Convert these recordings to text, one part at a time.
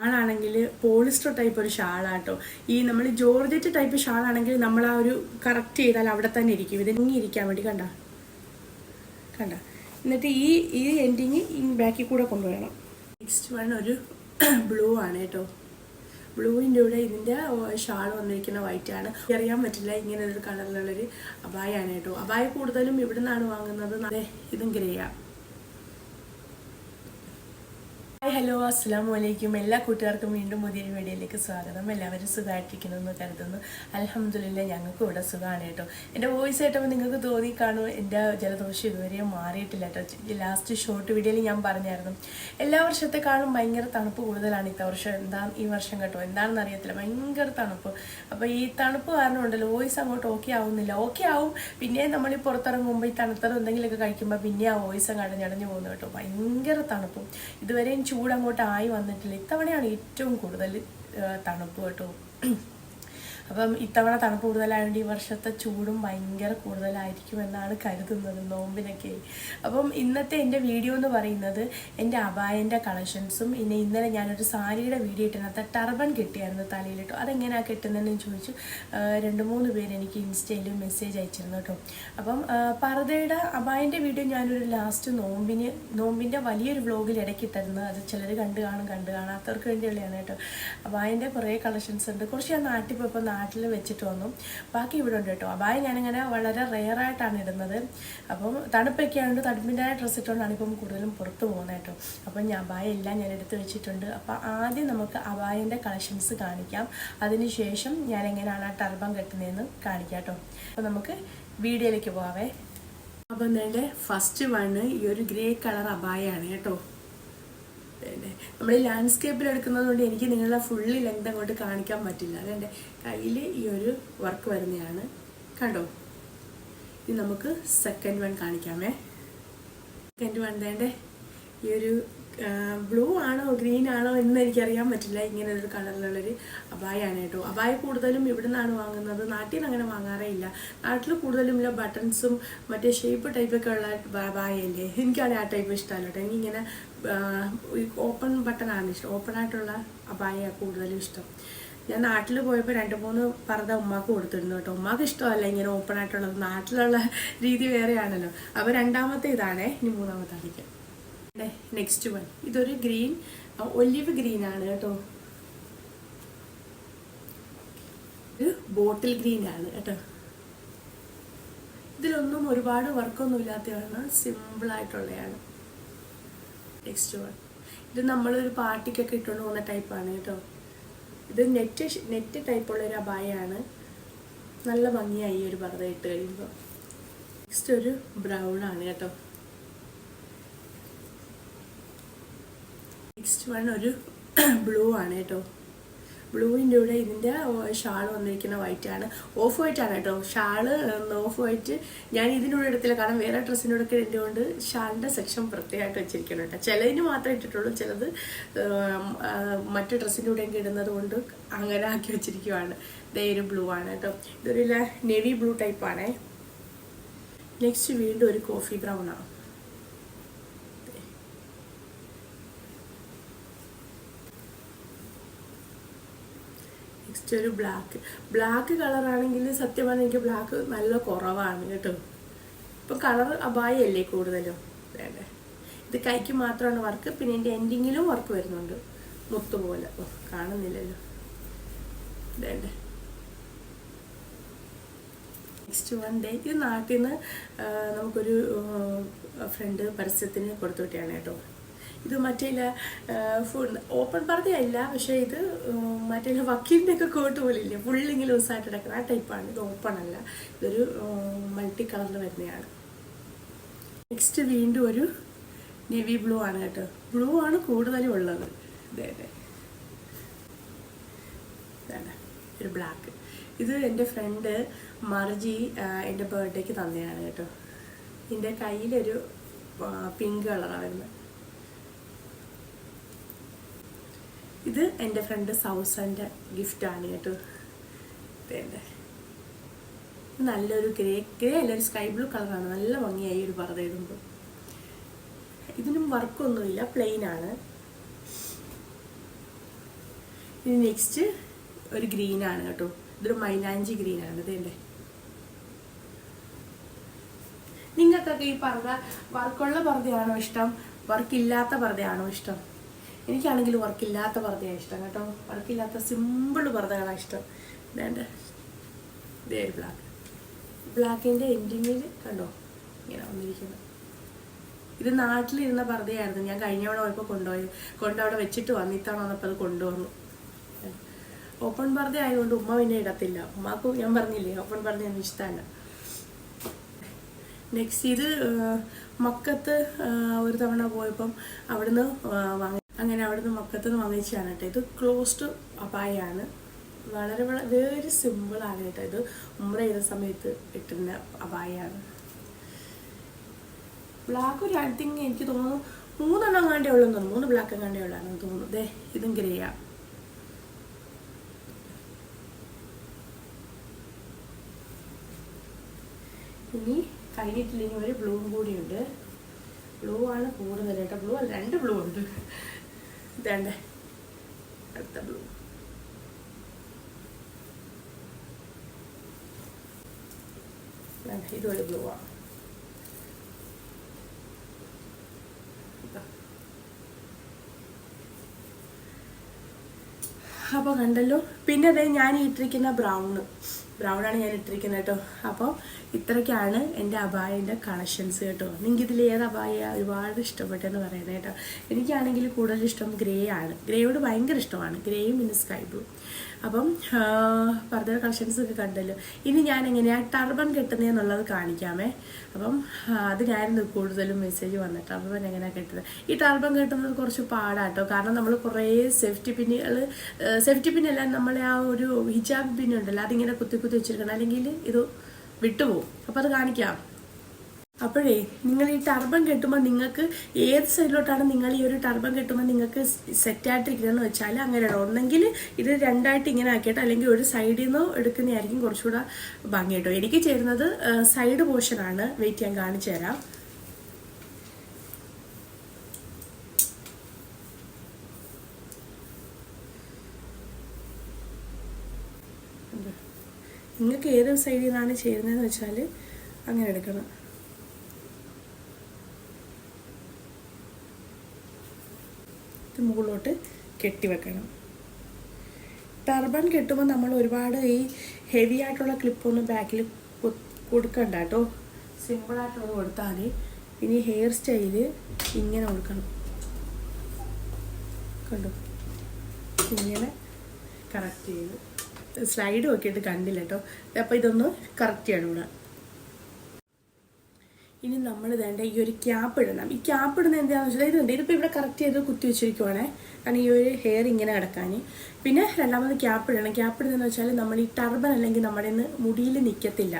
ഷാളാണെങ്കിൽ polyester type ഒരു ഷാളാട്ടോ. ഈ നമ്മൾ ജോർജറ്റ് ടൈപ്പ് ഷാളാണെങ്കിൽ നമ്മൾ ആ ഒരു കറക്റ്റ് ചെയ്താൽ അവിടെ തന്നെ ഇരിക്കും. ഇത് ഇരിക്കാൻ വേണ്ടി കണ്ട? കണ്ട? എന്നിട്ട് ഈ ഈ എൻഡിങ് ഈ ബാക്കിൽ കൂടെ കൊണ്ടുവരണം. നെക്സ്റ്റ് വൺ ഒരു ബ്ലൂ ആണ് കേട്ടോ. ബ്ലൂവിന്റെ കൂടെ ഇതിന്റെ ഷാൾ വന്നിരിക്കുന്ന വൈറ്റ് ആണ്. അറിയാൻ പറ്റില്ല ഇങ്ങനെ ഒരു കളറിലുള്ളൊരു അബായാണ് കേട്ടോ. അബായ കൂടുതലും ഇവിടെ നിന്നാണ് വാങ്ങുന്നത് ഇതും ഗ്രേയാണ് ഹലോ അസ്സാം വലൈക്കും എല്ലാ കൂട്ടുകാർക്കും വീണ്ടും പുതിയൊരു വീഡിയോയിലേക്ക് സ്വാഗതം. എല്ലാവരും സുഖമായിട്ടിരിക്കണമെന്ന് കരുതുന്നു. അലഹമ്മദില്ല ഞങ്ങൾക്ക് ഇവിടെ സുഖമാണ് കേട്ടോ. എന്റെ വോയിസ് കേട്ടപ്പോൾ നിങ്ങൾക്ക് തോന്നി കാണും എന്റെ ജലദോഷം ഇതുവരെ മാറിയിട്ടില്ല കേട്ടോ. ലാസ്റ്റ് ഷോർട്ട് വീഡിയോയിൽ ഞാൻ പറഞ്ഞായിരുന്നു. എല്ലാ വർഷത്തെക്കാളും ഭയങ്കര തണുപ്പ് കൂടുതലാണ് ഇത്ത വർഷം. എന്താ ഈ വർഷം കേട്ടോ? എന്താണെന്ന് അറിയത്തില്ല. ഭയങ്കര തണുപ്പ്. അപ്പോൾ ഈ തണുപ്പ് കാരണം ഉണ്ടല്ലോ വോയിസ് അങ്ങോട്ട് ഓക്കെ ആവുന്നില്ല. ഓക്കെ ആവും പിന്നെ നമ്മൾ ഈ പുറത്തിറങ്ങുമ്പോൾ ഈ തണുത്തത് എന്തെങ്കിലുമൊക്കെ കഴിക്കുമ്പോൾ പിന്നെ ആ വോയിസ് അങ്ങ് അടഞ്ഞടഞ്ഞു പോകുന്നു കേട്ടോ. ഭയങ്കര തണുപ്പും. ഇതുവരെയും ചൂട് അങ്ങോട്ട് ആയി വന്നിട്ടില്ല. ഇത്തവണയാണ് ഏറ്റവും കൂടുതൽ തണുപ്പ് കേട്ടോ. അപ്പം ഇത്തവണ തണുപ്പ് കൂടുതലായതുകൊണ്ട് ഈ വർഷത്തെ ചൂടും ഭയങ്കര കൂടുതലായിരിക്കും എന്നാണ് കരുതുന്നത് നോമ്പിനൊക്കെ. അപ്പം ഇന്നത്തെ എന്റെ വീഡിയോ എന്ന് പറയുന്നത് എന്റെ അബായന്റെ കളക്ഷൻസും പിന്നെ ഇന്നലെ ഞാനൊരു സാരിയുടെ വീഡിയോ ഇട്ടിനകത്ത് ടർബൺ കിട്ടിയായിരുന്നു തലയിലിട്ടു. അതെങ്ങനെയാണ് കിട്ടുന്നതെന്ന് ചോദിച്ചു. രണ്ട് മൂന്ന് പേര് എനിക്ക് ഇൻസ്റ്റയിൽ മെസ്സേജ് അയച്ചിരുന്നു കേട്ടോ. അപ്പം പർദയുടെ അബായന്റെ വീഡിയോ ഞാനൊരു ലാസ്റ്റ് നോമ്പിന് നോമ്പിന്റെ വലിയൊരു വ്ലോഗിൽ ഇടയ്ക്ക് തരുന്നത് അത് ചിലർ കണ്ടു കാണും കണ്ടു കാണാത്തവർക്ക് വേണ്ടിയുള്ളതാണ് കേട്ടോ. അബായന്റെ കുറേ കളക്ഷൻസ് ഉണ്ട്. കുറച്ച് ഞാൻ നാട്ടിൽ നാട്ടിൽ വെച്ചിട്ട് വന്നു. ബാക്കി ഇവിടെ ഉണ്ട് കേട്ടോ. അബായ ഞാനിങ്ങനെ വളരെ റെയറായിട്ടാണ് ഇടുന്നത്. അപ്പം തണുപ്പൊക്കെ ആയതുകൊണ്ട് തണുപ്പിന്റെ ഡ്രസ്സ് ഇട്ടുകൊണ്ടാണ് ഇപ്പം കൂടുതലും പുറത്ത് പോകുന്നത് കേട്ടോ. അപ്പം ഞാൻ അബായ എല്ലാം ഞാൻ എടുത്ത് വെച്ചിട്ടുണ്ട്. അപ്പം ആദ്യം നമുക്ക് അബായന്റെ കളക്ഷൻസ് കാണിക്കാം. അതിനുശേഷം ഞാൻ എങ്ങനെയാണ് ആ ടർബം കെട്ടുന്നതെന്ന് കാണിക്കാം കേട്ടോ. അപ്പം നമുക്ക് വീഡിയോയിലേക്ക് പോവാവേ. അപ്പം എന്റെ ഫസ്റ്റ് വണ് ഈ ഒരു ഗ്രേ കളർ അബായാണ് കേട്ടോ. പിന്നെ നമ്മൾ ലാൻഡ്സ്കേപ്പിൽ എടുക്കുന്നത് കൊണ്ട് എനിക്ക് നിങ്ങളെ ഫുള്ള് ലെങ്ത് അങ്ങോട്ട് കാണിക്കാൻ പറ്റില്ല. അതെന്റെ കയ്യിൽ ഈ ഒരു വർക്ക് വരുന്നതാണ് കണ്ടോ? ഇത് നമുക്ക് സെക്കൻഡ് വൺ കാണിക്കാമേ. സെക്കൻഡ് വൺ തേണ്ട ഈ ഒരു ബ്ലൂ ആണോ ഗ്രീൻ ആണോ എന്ന് എനിക്കറിയാൻ പറ്റില്ല. ഇങ്ങനെ ഒരു കളറിലുള്ളൊരു അബായാണ് കേട്ടോ. അബായ കൂടുതലും ഇവിടെ നിന്നാണ് വാങ്ങുന്നത്. നാട്ടിൽ നിന്ന് അങ്ങനെ വാങ്ങാറേ ഇല്ല. നാട്ടിൽ കൂടുതലും ഇല്ല ബട്ടൺസും മറ്റേ ഷേപ്പ് ടൈപ്പൊക്കെ ഉള്ള അബായല്ലേ എനിക്കാണ് ആ ടൈപ്പ് ഇഷ്ടമല്ല എനിക്കിങ്ങനെ ഓപ്പൺ ബട്ടണാണ് ഇഷ്ടം. ഓപ്പൺ ആയിട്ടുള്ള അബായ കൂടുതലും ഇഷ്ടം. ഞാൻ നാട്ടിൽ പോയപ്പോൾ രണ്ട് മൂന്ന് പർദ്ദ ഉമ്മാക്ക് കൊടുത്തിരുന്നു കേട്ടോ. ഉമ്മാക്ക് ഇഷ്ടമല്ല ഇങ്ങനെ ഓപ്പൺ ആയിട്ടുള്ളത്. നാട്ടിലുള്ള രീതി വേറെയാണല്ലോ. അപ്പോൾ രണ്ടാമത്തെ ഇതാണ് ഇനി മൂന്നാമത്തെ കാണിക്കാം നെക്സ്റ്റ് വൺ ഇതൊരു ഗ്രീൻ ഒലിവ് ഗ്രീൻ ആണ് കേട്ടോ. ഒരു ബോട്ടിൽ ഗ്രീൻ ആണ് കേട്ടോ. ഇതിലൊന്നും ഒരുപാട് വർക്കൊന്നും ഇല്ലാത്തതാണ്. സിമ്പിൾ ആയിട്ടുള്ളതാണ്. നെക്സ്റ്റ് വൺ ഇത് നമ്മളൊരു പാർട്ടിക്കൊക്കെ ഇട്ടുകൊണ്ട് പോകുന്ന ടൈപ്പാണ് കേട്ടോ. ഇത് നെറ്റ് നെറ്റ് ടൈപ്പുള്ള ഒരു അബായാണ് നല്ല ഭംഗിയായി ഈ ഒരു പർദ്ദ ഇട്ട് കഴിയുമ്പോൾ നെക്സ്റ്റ് ഒരു ബ്രൗൺ ആണ് കേട്ടോ. നെക്സ്റ്റ് വൺ ഒരു ബ്ലൂ ആണ് കേട്ടോ. ബ്ലൂവിന്റെ കൂടെ ഇതിന്റെ ഷാൾ വന്നിരിക്കുന്ന വൈറ്റാണ് ഓഫ് വൈറ്റാണ് കേട്ടോ. ഷാൾ ഓഫ് വൈറ്റ് ഞാൻ ഇതിനൂടെ എടുത്തില്ല. കാരണം വേറെ ഡ്രസ്സിന്റെ കൂടെ ഒക്കെ കൊണ്ട് ഷാളിന്റെ സെക്ഷൻ പ്രത്യേകമായിട്ട് വെച്ചിരിക്കണം കേട്ടോ. ചിലതിന് മാത്രമേ ഇട്ടിട്ടുള്ളൂ. ചിലത് മറ്റു ഡ്രസ്സിന്റെ കൂടെയൊക്കെ ഇടുന്നത് കൊണ്ട് അങ്ങനെ ആക്കി വെച്ചിരിക്കുവാണ്. ദേ ബ്ലൂ ആണ് കേട്ടോ. ഇതൊരു നെവി ബ്ലൂ ടൈപ്പാണേ നെക്സ്റ്റ് വീണ്ടും ഒരു കോഫി ബ്രൗൺ ആണ്. നെക്സ്റ്റ് ഒരു ബ്ലാക്ക് ബ്ലാക്ക് കളറാണെങ്കിൽ സത്യം പറഞ്ഞാൽ എനിക്ക് ബ്ലാക്ക് നല്ല കുറവാണ് കേട്ടോ. ഇപ്പം കളർ അപായല്ലേ കൂടുതലും. വേണ്ടേ ഇത് കൈക്ക് മാത്രമാണ് വർക്ക് പിന്നെ എന്റെ എൻഡിങ്ങിലും വർക്ക് വരുന്നുണ്ട്. മുത്ത് പോലെ കാണുന്നില്ലല്ലോ. വേണ്ടേ നെക്സ്റ്റ് വൺ ഡേ ഇത് നാട്ടിൽ നിന്ന് നമുക്കൊരു ഫ്രണ്ട് പരസ്യത്തിന് കൊടുത്തു വിട്ടിയാണ് കേട്ടോ. ഇത് മറ്റേ ഫുൾ ഓപ്പൺ പർദ്ദയല്ല പക്ഷേ ഇത് മറ്റേ വക്കീലിന്റെ ഒക്കെ കോട്ട് പോലെ ഇല്ലേ ഫുള്ളിങ്ങനെ ലൂസായിട്ട് കിടക്കുന്ന ആ ടൈപ്പാണ് ഇത് ഓപ്പൺ അല്ല. ഇതൊരു മൾട്ടി കളറിൽ വരുന്നതാണ് നെക്സ്റ്റ് വീണ്ടും ഒരു നെവി ബ്ലൂ ആണ് കേട്ടോ. ബ്ലൂ ആണ് കൂടുതലും ഉള്ളത്. അതെ അതെ. ഒരു ബ്ലാക്ക് ഇത് എന്റെ ഫ്രണ്ട് മർജി എന്റെ ബർത്ത്ഡേക്ക് തന്നെയാണ് കേട്ടോ. എന്റെ കയ്യിലൊരു പിങ്ക് കളറാണ് വരുന്നത്. ഇത് എന്റെ ഫ്രണ്ട് സൗസന്റെ ഗിഫ്റ്റാണ് കേട്ടോ. ഇതേന്റെ. നല്ലൊരു ഗ്രേ ഗ്രേ അല്ല ഒരു സ്കൈ ബ്ലൂ കളറാണ് നല്ല ഭംഗിയായി ഒരു പറത ഇടുമ്പോൾ ഇതിനും വർക്കൊന്നുമില്ല പ്ലെയിൻ ആണ്. ഇനി നെക്സ്റ്റ് ഒരു ഗ്രീനാണ് കേട്ടോ. ഇതൊരു മൈലാഞ്ചി ഗ്രീനാണ് ഇതേണ്ടേ നിങ്ങൾക്കൊക്കെ ഈ പർദ്ദ വർക്കുള്ള പർദ്ദയാണോ ഇഷ്ടം? വർക്കില്ലാത്ത പർദ്ദയാണോ ഇഷ്ടം? എനിക്കാണെങ്കിൽ വർക്കില്ലാത്ത പർദ്ദയാണ് ഇഷ്ടം കേട്ടോ. വർക്കില്ലാത്ത സിമ്പിൾ പർദ്ദകളാണ് ഇഷ്ടം. വേണ്ട ഇതേ ബ്ലാക്ക് ബ്ലാക്കിന്റെ എൻഡിങ്ങിൽ കണ്ടോ? ഇങ്ങനെ വന്നിരിക്കുന്നത് ഇത് നാട്ടിലിരുന്ന പർദ്ദയായിരുന്നു. ഞാൻ കഴിഞ്ഞ തവണ പോയപ്പോൾ കൊണ്ടുപോയി കൊണ്ടവിടെ വെച്ചിട്ട് വന്നു. വന്നപ്പോൾ അത് കൊണ്ടുവന്നു. ഓപ്പൺ പർദ്ദ ആയതുകൊണ്ട് ഉമ്മ പിന്നെ ഇടത്തില്ല. ഉമ്മാക്ക് ഞാൻ പറഞ്ഞില്ലേ ഓപ്പൺ പർദ്ദ ഒന്നും ഇഷ്ടമല്ല നെക്സ്റ്റ് ഇത് മക്കത്ത് ഒരു തവണ പോയപ്പം അവിടുന്ന് വാങ്ങി അങ്ങനെ അവിടുന്ന് മക്കത്ത് നിന്ന് വാങ്ങിച്ചതാണ് കേട്ടോ. ഇത് ക്ലോസ്ഡ് അപായാണ്. വളരെ വേറെ വെരി സിമ്പിളാണ് കേട്ടോ ഇത്. ഉമ്ര ചെയ്ത സമയത്ത് ഇട്ടുന്ന അപായാണ്. ബ്ലാക്ക് ഒരു തിങ്ക് എനിക്ക് തോന്നുന്നു മൂന്നെണ്ണം കണ്ടേ ഉള്ളൂ തോന്നുന്നു. മൂന്ന് ബ്ലാക്ക് കണ്ടേ ഉള്ളാണെന്ന് തോന്നുന്നു. ദേ ഇതും ഗ്രേയാ ഇനി കഴിഞ്ഞിട്ടില്ലെങ്കിൽ ഒരു ബ്ലൂവും കൂടിയുണ്ട് ബ്ലൂ ആണ് കൂടുതൽ കേട്ടോ. ബ്ലൂ അല്ല രണ്ട് ബ്ലൂ ഉണ്ട്. ഇതേണ്ടേ. അടുത്ത ബ്ലൂ ഇതൊരു ബ്ലൂ ആണ്. അപ്പോൾ കണ്ടല്ലോ. പിന്നെ അതെ ഞാൻ ഇട്ടിരിക്കുന്ന ബ്രൗണ് ബ്രൗണാണ് ഞാൻ ഇട്ടിരിക്കുന്നത് കേട്ടോ. അപ്പോൾ ഇത്രയ്ക്കാണ് എന്റെ അബായന്റെ കളക്ഷൻസ് കേട്ടോ. നിങ്ങൾക്ക് ഇതിൽ ഏത് അബായ ഒരുപാട് ഇഷ്ടപ്പെട്ടെന്ന് പറയുന്നത് കേട്ടോ. എനിക്കാണെങ്കിൽ കൂടുതൽ ഇഷ്ടം ഗ്രേ ആണ്. ഗ്രേയോട് ഭയങ്കര ഇഷ്ടമാണ്. ഗ്രേയും പിന്നെ സ്കൈ ബ്ലൂ അപ്പം പറഞ്ഞ കളക്ഷൻസ് ഒക്കെ കണ്ടല്ലോ. ഇനി ഞാൻ എങ്ങനെയാണ് ടർബൺ കെട്ടുന്നതെന്നുള്ളത് കാണിക്കാമേ. അപ്പം അതിനായിരുന്നു കൂടുതലും മെസ്സേജ് വന്നത് ടർബൻ എങ്ങനെയാണ് കെട്ടുന്നത് ഈ ടാൽബം കെട്ടുന്നത് കുറച്ച് പാടാട്ടോ. കാരണം നമ്മൾ കുറേ സേഫ്റ്റി പിന്നുകൾ സേഫ്റ്റി പിന്നല്ല നമ്മളെ ആ ഒരു ഹിജാബ് പിന്നുണ്ടല്ലോ അതിങ്ങനെ കുത്തി കുത്തി വെച്ചിരിക്കണം. അല്ലെങ്കിൽ ഇത് വിട്ടുപോകും. അപ്പം അത് കാണിക്കാം. അപ്പോഴേ നിങ്ങൾ ഈ ടർബൻ കെട്ടുമ്പോൾ നിങ്ങൾക്ക് ഏത് സൈഡിലോട്ടാണ് നിങ്ങൾ ഈ ഒരു ടർബൻ കെട്ടുമ്പോൾ നിങ്ങൾക്ക് സെറ്റായിട്ടിരിക്കുന്നതെന്ന് വെച്ചാൽ അങ്ങനെയാണ്. ഒന്നെങ്കിൽ ഇത് രണ്ടായിട്ട് ഇങ്ങനെ ആക്കിയിട്ട് അല്ലെങ്കിൽ ഒരു സൈഡിൽ നിന്ന് എടുക്കുന്നതായിരിക്കും കുറച്ചുകൂടെ ഭംഗി കേട്ടോ. എനിക്ക് ചേരുന്നത് സൈഡ് പോർഷനാണ് വെയിറ്റ് ഞാൻ കാണിച്ചു തരാം. നിങ്ങൾക്ക് ഏത് സൈഡിൽ നിന്നാണ് ചേരുന്നതെന്ന് വെച്ചാൽ അങ്ങനെ എടുക്കണം. ഇത് മുകളിലോട്ട് കെട്ടിവെക്കണം ടർബൻ കെട്ടുമ്പോൾ നമ്മൾ ഒരുപാട് ഈ ഹെവി ആയിട്ടുള്ള ക്ലിപ്പൊന്നും ബാക്കിൽ കൊടുക്കണ്ട കേട്ടോ. സിമ്പിളായിട്ടുള്ളത് കൊടുത്താൽ ഇനി ഹെയർ സ്റ്റൈൽ ഇങ്ങനെ കൊടുക്കണം. കണ്ടു? ഇങ്ങനെ കറക്റ്റ് ചെയ്ത്. സ്ലൈഡ് നോക്കിയിട്ട് കണ്ടില്ല കേട്ടോ. അപ്പോൾ ഇതൊന്ന് കറക്റ്റ് ചെയ്യണം ഇവിടെ. ഇനി നമ്മൾ വേണ്ട ഈ ഒരു ക്യാപ്പ് ഇടണം. ഈ ക്യാപ്പ് ഇടുന്നത് എന്താണെന്ന് വെച്ചാൽ ഇതുണ്ട് ഇതിപ്പോൾ ഇവിടെ കറക്റ്റ് ചെയ്ത് കുത്തി വെച്ചിരിക്കുവാണേ. കാരണം ഈ ഒരു ഹെയർ ഇങ്ങനെ കിടക്കാൻ പിന്നെ രണ്ടാമത് ക്യാപ്പ് ഇടണം. ക്യാപ്പ് ഇടുന്നതെന്ന് വെച്ചാൽ നമ്മൾ ഈ ടർബൻ അല്ലെങ്കിൽ നമ്മുടെ ഇന്ന് മുടിയിൽ നിൽക്കത്തില്ല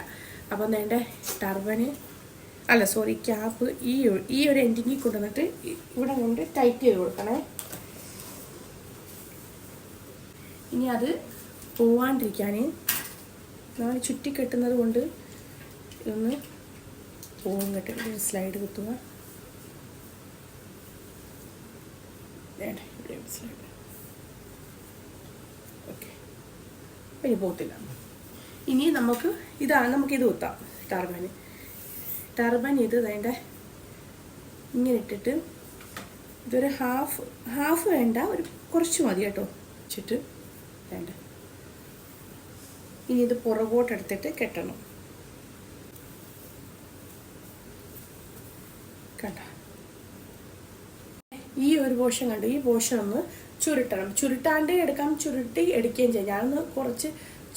അപ്പം വേണ്ട ടർബന് അല്ല സോറി ക്യാപ്പ് ഈ ഈ ഒരു എൻഡിങ്ങിൽ കൊണ്ടുവന്നിട്ട് ഇവിടെ കൊണ്ട് ടൈറ്റ് ചെയ്ത് കൊടുക്കണേ. ഇനി അത് പോവാണ്ടിരിക്കാൻ നമ്മൾ ചുറ്റി കെട്ടുന്നത് കൊണ്ട് ഇതൊന്ന് പോകും കേട്ടോ സ്ലൈഡ് കുത്തുക. ഓക്കെ ഇനി പോകത്തില്ല ഇനി നമുക്ക് ഇതാണ് നമുക്ക് ഇത് കുത്താം ടർബന്. ടർബൻ ഇത് വേണ്ട. ഇങ്ങനെ ഇട്ടിട്ട് ഇതൊരു ഹാഫ് ഹാഫ് വേണ്ട ഒരു കുറച്ച് മതി കേട്ടോ. വെച്ചിട്ട് വേണ്ട. ഇനി ഇത് പുറകോട്ടെടുത്തിട്ട് കെട്ടണം. കണ്ട? ഈ ഒരു പോഷൻ കണ്ടു? ഈ പോഷൻ ഒന്ന് ചുരുട്ടണം. ചുരുട്ടാണ്ട് എടുക്കാം ചുരുട്ടി എടുക്കുകയും ചെയ്യാം. ഞാനൊന്ന് കുറച്ച്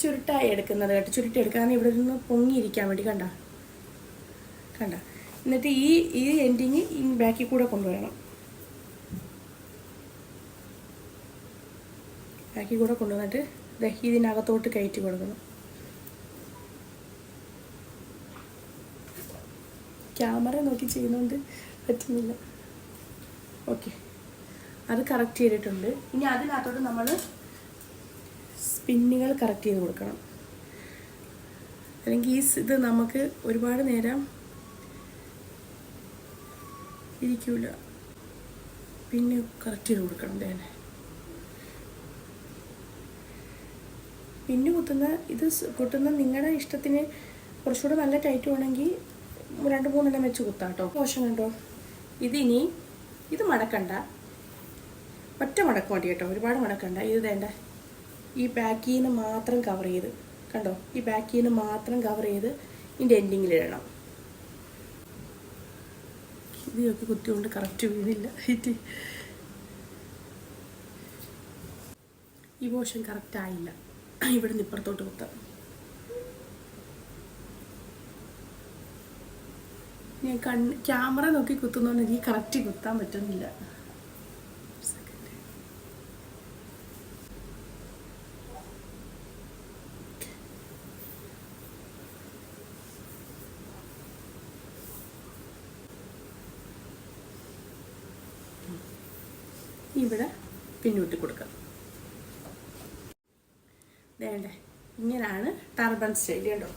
ചുരുട്ടായി എടുക്കുന്നത് കേട്ടോ. ചുരുട്ടി എടുക്കാൻ ഇവിടെ നിന്ന് പൊങ്ങിയിരിക്കാൻ വേണ്ടി കണ്ട? കണ്ട? എന്നിട്ട് ഈ ഈ എൻഡിങ് ഈ ബാക്കിൽ കൂടെ കൊണ്ടുവരണം. ബാക്കിൽ കൂടെ കൊണ്ടുവന്നിട്ട് ഇതിനകത്തോട്ട് കയറ്റി കൊടുക്കണം. ക്യാമറ നോക്കി ചെയ്യുന്നതുകൊണ്ട് പറ്റുന്നില്ല. ഓക്കെ അത് കറക്റ്റ് ചെയ്തിട്ടുണ്ട്. ഇനി അതിനകത്തോട്ട് നമ്മൾ സ്പിന്നുകൾ കറക്റ്റ് ചെയ്ത് കൊടുക്കണം. അല്ലെങ്കിൽ ഈ ഇത് നമുക്ക് ഒരുപാട് നേരം ഇരിക്കൂല. പിന്നെ കറക്റ്റ് ചെയ്ത് കൊടുക്കണം തന്നെ പിന്നെ കുത്തുന്ന ഇത് കുത്തുന്ന നിങ്ങളുടെ ഇഷ്ടത്തിന് കുറച്ചുകൂടെ നല്ല ടൈറ്റ് വേണമെങ്കിൽ രണ്ട് മൂന്നെണ്ണം വെച്ച് കുത്താം കേട്ടോ. മോശം കണ്ടോ? ഇതിനി ഇത് മടക്കണ്ട. ഒറ്റ മടക്ക് മതി കേട്ടോ. ഒരുപാട് മടക്കണ്ട. ഇത് വേണ്ട ഈ ബാക്കിൽ നിന്ന് മാത്രം കവർ ചെയ്ത് കണ്ടോ? ഈ ബാക്കിൽ നിന്ന് മാത്രം കവർ ചെയ്ത് ഇതിന്റെ എൻഡിങ്ങിലിടണം ഇത് ഒക്കെ കുത്തിക്കൊണ്ട് കറക്റ്റ് വീണില്ല. ഈ പോഷൻ കറക്റ്റ് ആയില്ല. ഇവിടെ നിന്ന് ഇപ്പുറത്തോട്ട് കുത്താം. ഞാൻ ക്യാമറ നോക്കി കുത്തുന്നതുകൊണ്ട് എനിക്ക് കറക്റ്റ് കുത്താൻ പറ്റുന്നില്ല. ഇവിടെ പിന്നോട്ട് കൊടുക്കാം. വേണ്ടേ? ഇങ്ങനെയാണ് ടർബൻ സ്റ്റൈൽ കേട്ടോ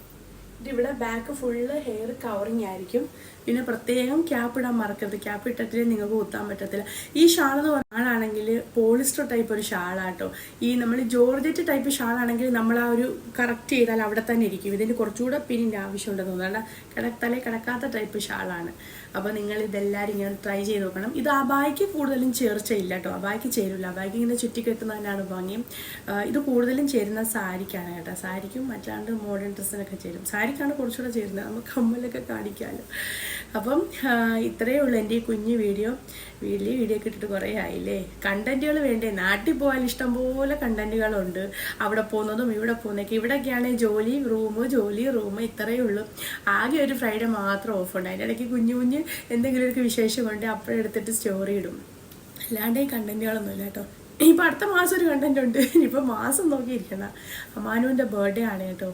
ഇതിവിടെ ബാക്ക് ഫുള്ള് ഹെയർ കവറിങ് ആയിരിക്കും. പിന്നെ പ്രത്യേകം ക്യാപ്പ് ഇടാൻ മറക്കരുത്. ക്യാപ്പ് ഇട്ടിട്ടില്ലേ നിങ്ങൾക്ക് കുത്താൻ പറ്റത്തില്ല. ഈ ഷാൾ എന്ന് പറഞ്ഞാണെങ്കിൽ പോളിസ്റ്റർ ടൈപ്പ് ഒരു ഷാളാട്ടോ ഈ നമ്മൾ ജോർജറ്റ് ടൈപ്പ് ഷാളാണെങ്കിൽ നമ്മൾ ആ ഒരു കറക്റ്റ് ചെയ്താൽ അവിടെ തന്നെ ഇരിക്കും. ഇതിന് കുറച്ചുകൂടെ പിന്നിന്റെ ആവശ്യമുണ്ടെന്ന് തോന്നുന്നു. കിടത്തലേ കിടക്കാത്ത ടൈപ്പ് ഷാളാണ് അപ്പോൾ നിങ്ങൾ ഇതെല്ലാവരും ഇങ്ങനെ ട്രൈ ചെയ്ത് നോക്കണം. ഇത് അബായിക്ക് കൂടുതലും ചേർച്ചയില്ല കേട്ടോ. അബായിക്ക് ചേരില്ല അബായിക്ക് ഇങ്ങനെ ചുറ്റി കെട്ടുന്നതിനാണ് ഭംഗി ഇത് കൂടുതലും ചേരുന്ന സാരിക്കാണ് കേട്ടോ. സാരിക്കും മറ്റാണ്ട് മോഡേൺ ഡ്രസ്സിനൊക്കെ ചേരും. സാരിക്കാണ് കുറച്ചുകൂടെ ചേരുന്നത്. നമുക്ക് കമ്മലൊക്കെ കാണിക്കാമല്ലോ. അപ്പം ഇത്രയേ ഉള്ളൂ എന്റെ ഈ കുഞ്ഞു വീഡിയോ. വലിയ വീഡിയോ ഒക്കെ ഇട്ടിട്ട് കുറേ ആയില്ലേ? കണ്ടന്റുകൾ വേണ്ടേ? നാട്ടിൽ പോകാൻ ഇഷ്ടംപോലെ കണ്ടന്റുകളുണ്ട് അവിടെ പോകുന്നതും ഇവിടെ പോകുന്നതൊക്കെ. ഇവിടെയൊക്കെയാണ് ജോലി റൂം ജോലി റൂം ഇത്രയേ ഉള്ളൂ. ആകെ ഒരു ഫ്രൈഡേ മാത്രം ഓഫ് ഉണ്ട്. അതിന്റെ ഇടയ്ക്ക് കുഞ്ഞു കുഞ്ഞ് ഒരു വിശേഷം അപ്പോഴെടുത്തിട്ട് സ്റ്റോറി ഇടും. അല്ലാണ്ട് ഈ കണ്ടന്റുകളൊന്നുമില്ല കേട്ടോ. ഇപ്പം അടുത്ത മാസം ഒരു കണ്ടന്റ് ഉണ്ട്. ഇനിയിപ്പോൾ മാസം നോക്കിയിരിക്കണം അമാനുവിന്റെ ബർത്ത്ഡേ ആണ് കേട്ടോ.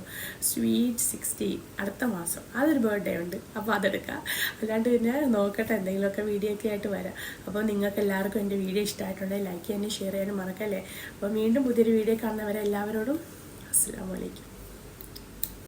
സ്വീറ്റ് സിക്സ്റ്റീൻ അടുത്ത മാസം. അതൊരു ബർത്ത്ഡേ ഉണ്ട്. അപ്പോൾ അതെടുക്കാം. അല്ലാണ്ട് പിന്നെ നോക്കട്ടെ എന്തെങ്കിലുമൊക്കെ വീഡിയോ ഒക്കെ ആയിട്ട് വരാം. അപ്പോൾ നിങ്ങൾക്ക് എല്ലാവർക്കും എന്റെ വീഡിയോ ഇഷ്ടമായിട്ടുണ്ടെങ്കിൽ ലൈക്ക് ചെയ്യാനും ഷെയർ ചെയ്യാനും മറക്കല്ലേ? അപ്പോൾ വീണ്ടും പുതിയൊരു വീഡിയോ കാണുന്നവരെ എല്ലാവരോടും അസ്സാം വലൈക്കും